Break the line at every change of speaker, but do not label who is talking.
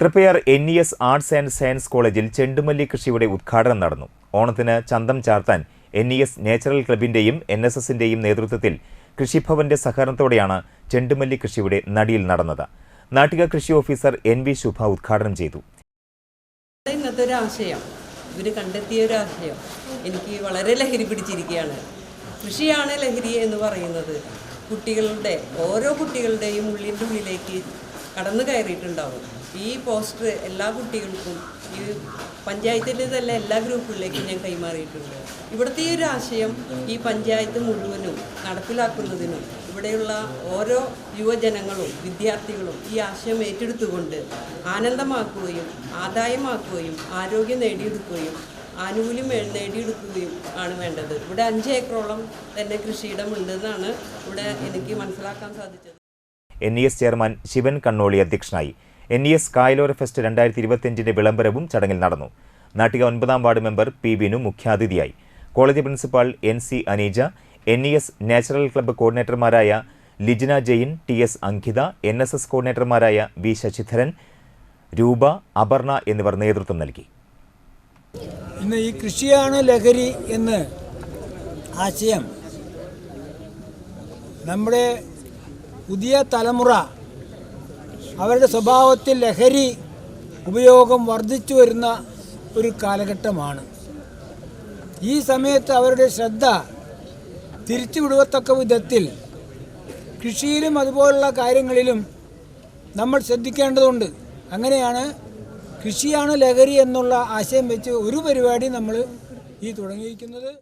Triprayar N E S arts and science കോളേജിൽ ചെണ്ടുമല്ലി കൃഷിയുടെ ഉദ്ഘാടനം നടന്നു. ഓണത്തിന് ചന്തം ചാർത്താൻ എൻ ഇ എസ് നേച്ചുറൽ ക്ലബിന്റെയും എൻ എസ് എസിന്റെയും നേതൃത്വത്തിൽ കൃഷിഭവന്റെ സഹകരണത്തോടെയാണ് ചെണ്ടുമല്ലി കൃഷിയുടെ നടിയിൽ നടന്നത്. നാട്ടിക കൃഷി ഓഫീസർ എൻ വി ശുഭ ഉദ്ഘാടനം ചെയ്തു.
ആശയം ഇവർ കണ്ടെത്തിയ ഒരു ആശയം എനിക്ക് വളരെ ലഹരി പിടിച്ചിരിക്കുകയാണ്. കൃഷിയാണ് ലഹരി എന്ന് പറയുന്നത്. കുട്ടികളുടെ ഓരോ കുട്ടികളുടെയും ഉള്ളിന്റെ ഉള്ളിലേക്ക് കടന്നു കയറിയിട്ടുണ്ടാവും. ഈ പോസ്റ്റർ എല്ലാ കുട്ടികൾക്കും ഈ പഞ്ചായത്തിന്റെ തന്നെ എല്ലാ ഗ്രൂപ്പുകളിലേക്കും ഞാൻ കൈമാറിയിട്ടുണ്ട്. ഇവിടുത്തെ ഈ ഒരു ആശയം ഈ പഞ്ചായത്ത് മുഴുവനും നടപ്പിലാക്കുന്നതിനും ഇവിടെയുള്ള ഓരോ യുവജനങ്ങളും വിദ്യാർത്ഥികളും ഈ ആശയം ഏറ്റെടുത്തുകൊണ്ട് ആനന്ദമാക്കുകയും ആദായമാക്കുകയും ആരോഗ്യം നേടിയെടുക്കുകയും ആനുകൂല്യം നേടിയെടുക്കുകയും ആണ് വേണ്ടത്. ഇവിടെ അഞ്ച് ഏക്കറോളം തന്നെ കൃഷിയിടമുണ്ടെന്നാണ് ഇവിടെ എനിക്ക് മനസ്സിലാക്കാൻ സാധിച്ചത്.
N E S chairman Shivan Kannoli അധ്യക്ഷനായി. എൻ ഇ എസ് കായലോര ഫെസ്റ്റ് രണ്ടായിരത്തി ഇരുപത്തിയഞ്ചിന്റെ വിളംബരവും ചടങ്ങിൽ നടന്നു. നാട്ടിക ഒൻപതാം വാർഡ് മെമ്പർ പി ബിനു മുഖ്യാതിഥിയായി. College principal N C Aneeja N E S natural club കോർഡിനേറ്റർമാരായ Lijina Jain T S Ankitha N S S കോർഡിനേറ്റർമാരായ V Sasidharan Roopa Aparna എന്നിവർ നേതൃത്വം നൽകി.
ഇന്ന് ഈ കൃഷിയാണ് ലഹരി എന്ന് ആശയം. നമ്മുടെ പുതിയ തലമുറ അവരുടെ സ്വഭാവത്തിൽ ലഹരി ഉപയോഗം വർദ്ധിച്ചു വരുന്ന ഒരു കാലഘട്ടമാണ്. ഈ സമയത്ത് അവരുടെ ശ്രദ്ധ തിരിച്ചുവിടുവത്തക്ക വിധത്തിൽ കൃഷിയിലും അതുപോലുള്ള കാര്യങ്ങളിലും നമ്മൾ ശ്രദ്ധിക്കേണ്ടതുണ്ട്. അങ്ങനെയാണ് കൃഷിയാണ് ലഹരി എന്നുള്ള ആശയം വെച്ച് ഒരു പരിപാടി നമ്മൾ ഈ തുടങ്ങിയിരിക്കുന്നത്.